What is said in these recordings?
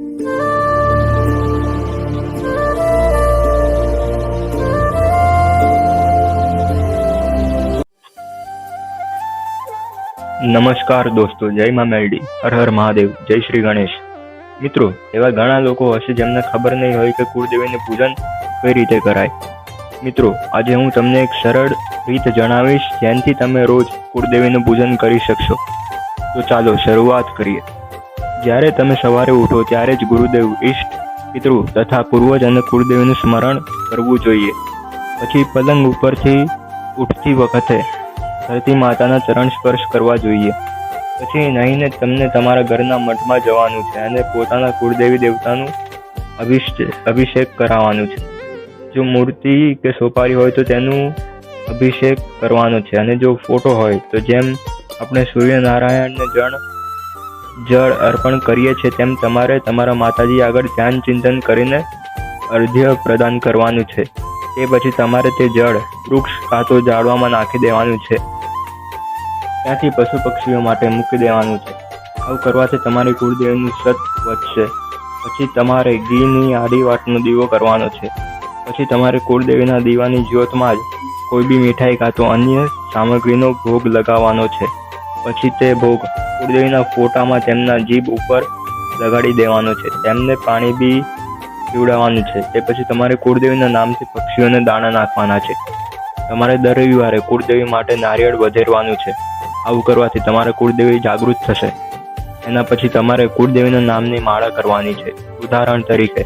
નમસ્કાર દોસ્તો જય મા મેલડી. હર હર મહાદેવ. જય શ્રી ગણેશ. મિત્રો, એવા ઘણા લોકો હશે જેમને ખબર નહીં હોય કે કુળદેવીનું પૂજન કઈ રીતે કરાય. મિત્રો, આજે હું તમને એક સરળ રીત જણાવીશ જેનાથી તમે રોજ કુળદેવીનું પૂજન કરી શકશો. તો ચાલો, શરૂઆત કરીએ. જ્યારે તમે સવારે ઉઠો ત્યારે જ ગુરુદેવ ઈષ્ટ, પિતૃ તથા પૂર્વજ અને કુળદેવનું સ્મરણ કરવું જોઈએ. પછી પલંગ ઉપરથી ઉઠતી વખતે ધરતી માતાના ચરણ સ્પર્શ કરવા જોઈએ. પછી નહીંને તમને તમારા ઘરના મઠમાં જવાનું છે અને પોતાના કુળદેવી દેવતાનું અભિષેક કરાવવાનું છે. જો મૂર્તિ કે સોપારી હોય તો તેનું અભિષેક કરવાનો છે અને જો ફોટો હોય તો જેમ આપણે સૂર્યનારાયણને જળ જળ અર્પણ કરીએ છીએ તેમ તમારે તમારા માતાજી આગળ ધ્યાન ચિંતન કરીને અર્ધ્ય પ્રદાન કરવાનું છે. તે પછી તમારે તે જળ, વૃક્ષ કાં તો ઝાડવામાં નાખી દેવાનું છે. ત્યાંથી પશુ પક્ષીઓ માટે મૂકી દેવાનું છે. આવું કરવાથી તમારી કુળદેવીનું સત વધશે. પછી તમારે ઘીની આડી વાટનો દીવો કરવાનો છે. પછી તમારે કુળદેવીના દીવાની જ્યોતમાં જ કોઈ બી મીઠાઈ કાં તો અન્ય સામગ્રીનો ભોગ લગાવવાનો છે. પછી તે ભોગ કુળદેવીના ફોટામાં તેમના જીભ ઉપર લગાડી દેવાનો છે. તેમને પાણી બી પીવડાવવાનું છે. તે પછી તમારે કુળદેવીના નામથી પક્ષીઓને દાણા નાખવાના છે. તમારે દર રવિવારે કુળદેવી માટે નારિયેળ વધેરવાનું છે. આવું કરવાથી તમારે કુળદેવી જાગૃત થશે. એના પછી તમારે કુળદેવીના નામની માળા કરવાની છે. ઉદાહરણ તરીકે,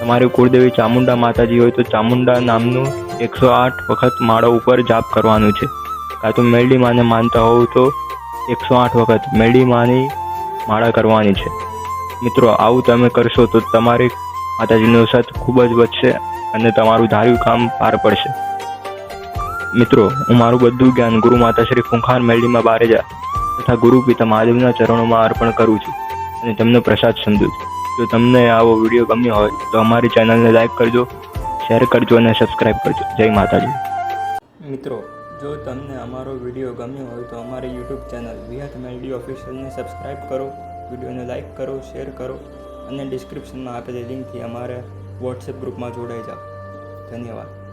તમારી કુળદેવી ચામુંડા માતાજી હોય તો ચામુંડા નામનું એકસો આઠ વખત માળા ઉપર જાપ કરવાનું છે. કાં તો મેલડી માને માનતા હોવ તો એકસો આઠ વખત મેલડી માની માળા કરવાની છે. મિત્રો, આવું તમે કરશો તો તમારી માતાજીનો સત ખૂબ જ વધશે અને તમારું ધાર્યું કામ પાર પડશે. મિત્રો, હું મારું બધું જ્ઞાન ગુરુ માતા શ્રી મેળીમાં બારેજા તથા ગુરુ પિતા મહાદેવના ચરણોમાં અર્પણ કરું છું અને તેમનો પ્રસાદ સમજું છું. જો તમને આવો વીડિયો ગમ્યો હોય તો અમારી ચેનલને લાઈક કરજો, શેર કરજો અને સબસ્ક્રાઈબ કરજો. જય માતાજી. મિત્રો જો તમને અમારો વીડિયો ગમ્યો હોય તો અમારી યુટ્યુબ ચેનલ વિહત મેલડી ઓફિશિયલને સબસ્ક્રાઈબ કરો, વિડીયોને લાઇક કરો, શેર કરો અને ડિસ્ક્રિપ્શનમાં આપેલી લિંકથી અમારા વોટ્સએપ ગ્રુપમાં જોડાઈ જાઓ. ધન્યવાદ.